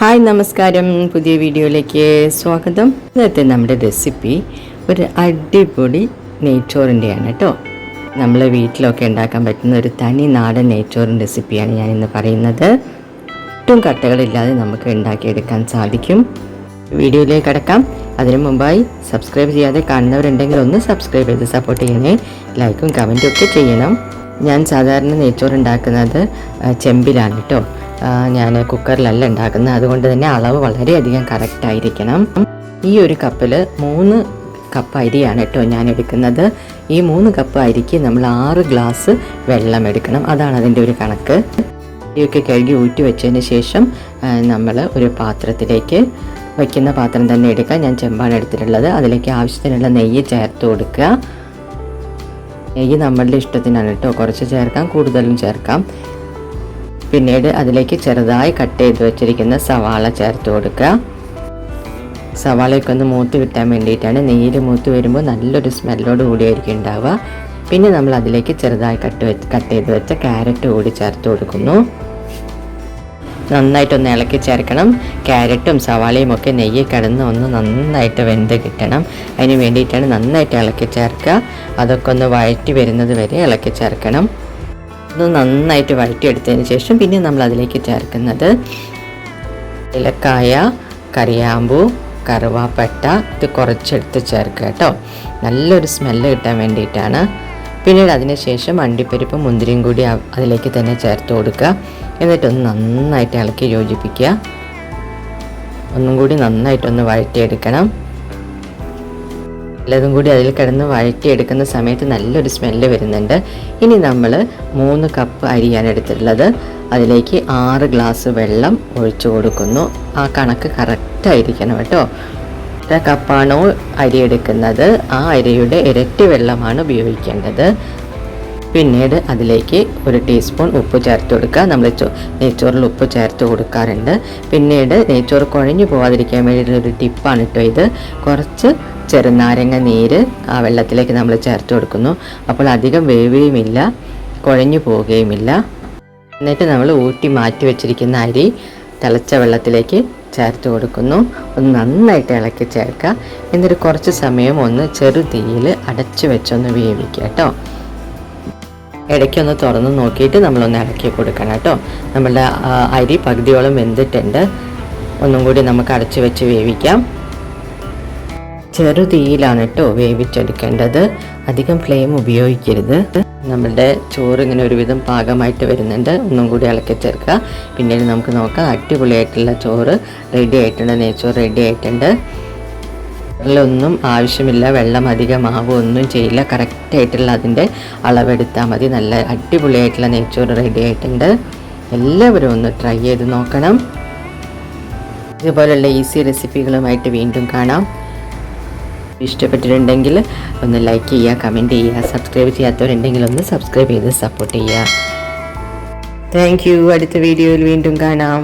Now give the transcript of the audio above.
Hi നമസ്കാരം. പുതിയ വീഡിയോയിലേക്ക് സ്വാഗതം. ഇന്നത്തെ നമ്മുടെ റെസിപ്പി ഒരു അടിപൊളി നെയ്ച്ചോറിന്റെയാണ് കേട്ടോ. നമ്മൾ വീട്ടിലൊക്കെ ഉണ്ടാക്കാൻ പറ്റുന്ന ഒരു തനി നാടൻ നെയ്ച്ചോറിൻ റെസിപ്പിയാണ് ഞാൻ ഇന്ന് പറയുന്നത്. ഒട്ടും കട്ടകളില്ലാതെ നമുക്ക് ഉണ്ടാക്കിയെടുക്കാൻ സാധിക്കും. വീഡിയോയിലേക്ക് കടക്കാം. അതിനു മുമ്പായി സബ്സ്ക്രൈബ് ചെയ്യാതെ കാണുന്നവരുണ്ടെങ്കിൽ ഒന്ന് സബ്സ്ക്രൈബ് ചെയ്ത് സപ്പോർട്ട് ചെയ്യണേ. ലൈക്കും കമന്റും ഒക്കെ ചെയ്യണം. ഞാൻ സാധാരണ നെയ്ച്ചോറ് ഉണ്ടാക്കുന്നത് ചെമ്പിലാണ് കേട്ടോ ഞാൻ കുക്കറിലല്ല ഉണ്ടാക്കുന്നത്. അതുകൊണ്ട് തന്നെ അളവ് വളരെയധികം കറക്റ്റ് ആയിരിക്കണം. ഈ ഒരു കപ്പിൽ മൂന്ന് കപ്പ് അരിയാണ് കേട്ടോ ഞാൻ എടുക്കുന്നത്. ഈ മൂന്ന് കപ്പ് അരിക്ക് നമ്മൾ ആറ് ഗ്ലാസ് വെള്ളം എടുക്കണം. അതാണ് അതിന്റെ ഒരു കണക്ക്. അരിയൊക്കെ കഴുകി ഊറ്റി വെച്ചതിന് ശേഷം നമ്മൾ ഒരു പാത്രത്തിലേക്ക് വയ്ക്കുന്ന പാത്രം തന്നെ എടുക്കുക ഞാൻ ചെമ്പാണ് എടുത്തിട്ടുള്ളത്. അതിലേക്ക് ആവശ്യത്തിനുള്ള നെയ്യ് ചേർത്ത് കൊടുക്കുക. നെയ്യ് നമ്മളുടെ ഇഷ്ടത്തിനാണ് കേട്ടോ. കുറച്ച് ചേർക്കാം കൂടുതലും ചേർക്കാം. പിന്നീട് അതിലേക്ക് ചെറുതായി കട്ട് ചെയ്ത് വെച്ചിരിക്കുന്ന സവാള ചേർത്ത് കൊടുക്കുക. സവാളയൊക്കെ ഒന്ന് മൂത്ത് കിട്ടാൻ വേണ്ടിയിട്ടാണ് നെയ്യിൽ മൂത്ത് വരുമ്പോൾ നല്ലൊരു സ്മെല്ലോട് കൂടിയായിരിക്കും ഉണ്ടാവുക. പിന്നെ നമ്മൾ അതിലേക്ക് ചെറുതായി കട്ട് കട്ട് ചെയ്ത് വെച്ച ക്യാരറ്റ് കൂടി ചേർത്ത് കൊടുക്കുന്നു. നന്നായിട്ടൊന്ന് ഇളക്കി ചേർക്കണം. ക്യാരറ്റും സവാളയും ഒക്കെ നെയ്യിൽ കിടന്ന് ഒന്ന് നന്നായിട്ട് വെന്ത് കിട്ടണം. അതിന് വേണ്ടിയിട്ടാണ് നന്നായിട്ട് ഇളക്കി ചേർക്കുക. അതൊക്കെ ഒന്ന് വഴറ്റി വരുന്നത് വരെ ഇളക്കി ചേർക്കണം. ഒന്ന് നന്നായിട്ട് വഴറ്റിയെടുത്തതിന് ശേഷം പിന്നെ നമ്മൾ അതിലേക്ക് ചേർക്കുന്നത് ഇലക്കായ കറിയാമ്പൂ കറുവാപ്പട്ട. ഇത് കുറച്ചെടുത്ത് ചേർക്കുക കേട്ടോ. നല്ലൊരു സ്മെല്ല് കിട്ടാൻ വേണ്ടിയിട്ടാണ്. പിന്നീട് അതിന് ശേഷം അണ്ടിപ്പരിപ്പ് മുന്തിരിയും കൂടി അതിലേക്ക് തന്നെ ചേർത്ത് കൊടുക്കുക. എന്നിട്ടൊന്ന് നന്നായിട്ട് ഇളക്കി യോജിപ്പിക്കുക. ഒന്നും കൂടി നന്നായിട്ടൊന്ന് വഴറ്റിയെടുക്കണം. എല്ലതും കൂടി അതിൽ കിടന്ന് വഴറ്റിയെടുക്കുന്ന സമയത്ത് നല്ലൊരു സ്മെല്ല് വരുന്നുണ്ട്. ഇനി നമ്മൾ മൂന്ന് കപ്പ് അരിയാണ് എടുത്തിട്ടുള്ളത്. അതിലേക്ക് ആറ് ഗ്ലാസ് വെള്ളം ഒഴിച്ചു കൊടുക്കുന്നു. ആ കണക്ക് കറക്റ്റായിരിക്കണം കേട്ടോ. എത്ര കപ്പാണോ അരി എടുക്കുന്നത്. ആ അരിയുടെ ഇരട്ടി വെള്ളമാണ് ഉപയോഗിക്കേണ്ടത്. പിന്നീട് അതിലേക്ക് ഒരു ടീസ്പൂൺ ഉപ്പ് ചേർത്ത് കൊടുക്കുക. നമ്മൾ നെയ്ച്ചോറിൽ ഉപ്പ് ചേർത്ത് കൊടുക്കാറുണ്ട്. പിന്നീട് നെയ്ച്ചോറ് കുഴഞ്ഞു പോകാതിരിക്കാൻ വേണ്ടിയിട്ടുള്ള ഒരു ടിപ്പാണ് കേട്ടോ ഇത്. കുറച്ച് ചെറുനാരങ്ങ നീര് ആ വെള്ളത്തിലേക്ക് നമ്മൾ ചേർത്ത് കൊടുക്കുന്നു. അപ്പോൾ അധികം വേവുകയുമില്ല കുഴഞ്ഞു പോവുകയുമില്ല. എന്നിട്ട് നമ്മൾ ഊട്ടി മാറ്റി വെച്ചിരിക്കുന്ന അരി തിളച്ച വെള്ളത്തിലേക്ക് ചേർത്ത് കൊടുക്കുന്നു. ഒന്ന് നന്നായിട്ട് ഇളക്കി ചേർക്കുക എന്നിട്ട് കുറച്ച് സമയം ഒന്ന് ചെറു തീയിൽ അടച്ചു വെച്ചൊന്ന് വേവിക്കുക കേട്ടോ. ഇടയ്ക്കൊന്ന് തുറന്ന് നോക്കിയിട്ട് നമ്മളൊന്ന് ഇളക്കി കൊടുക്കണം കേട്ടോ. നമ്മളുടെ അരി പകുതിയോളം വെന്തിട്ടുണ്ട്. ഒന്നും കൂടി നമുക്ക് അടച്ചു വെച്ച് വേവിക്കാം. ചെറു തീയിലാണ് കേട്ടോ വേവിച്ചെടുക്കേണ്ടത്. അധികം ഫ്ലെയിം ഉപയോഗിക്കരുത്. നമ്മളുടെ ചോറ് ഇങ്ങനെ ഒരുവിധം പാകമായിട്ട് വരുന്നുണ്ട്. ഒന്നും കൂടി ഇളക്കി ചേർക്കുക. പിന്നീട് നമുക്ക് നോക്കാം. അടിപൊളിയായിട്ടുള്ള ചോറ് റെഡി ആയിട്ടുണ്ട്. നെയ്ച്ചോറ് റെഡി ആയിട്ടുണ്ട്. വെള്ളമൊന്നും ആവശ്യമില്ല. വെള്ളം അധികം ആവുക ഒന്നും ചെയ്യില്ല. കറക്റ്റായിട്ടുള്ള അതിന്റെ അളവെടുത്താൽ മതി. നല്ല അടിപൊളിയായിട്ടുള്ള നെയ്ച്ചോറ് റെഡി ആയിട്ടുണ്ട്. എല്ലാവരും ഒന്ന് ട്രൈ ചെയ്ത് നോക്കണം. ഇതുപോലുള്ള ഈസി റെസിപ്പികളുമായിട്ട് വീണ്ടും കാണാം. ഇഷ്ടപ്പെട്ടിട്ടുണ്ടെങ്കിൽ ഒന്ന് ലൈക്ക് ചെയ്യുക കമന്റ് ചെയ്യുക സബ്സ്ക്രൈബ് ചെയ്യാത്തവരുണ്ടെങ്കിൽ ഒന്ന് സബ്സ്ക്രൈബ് ചെയ്ത് സപ്പോർട്ട് ചെയ്യുക. താങ്ക് യു അടുത്ത വീഡിയോയിൽ വീണ്ടും കാണാം.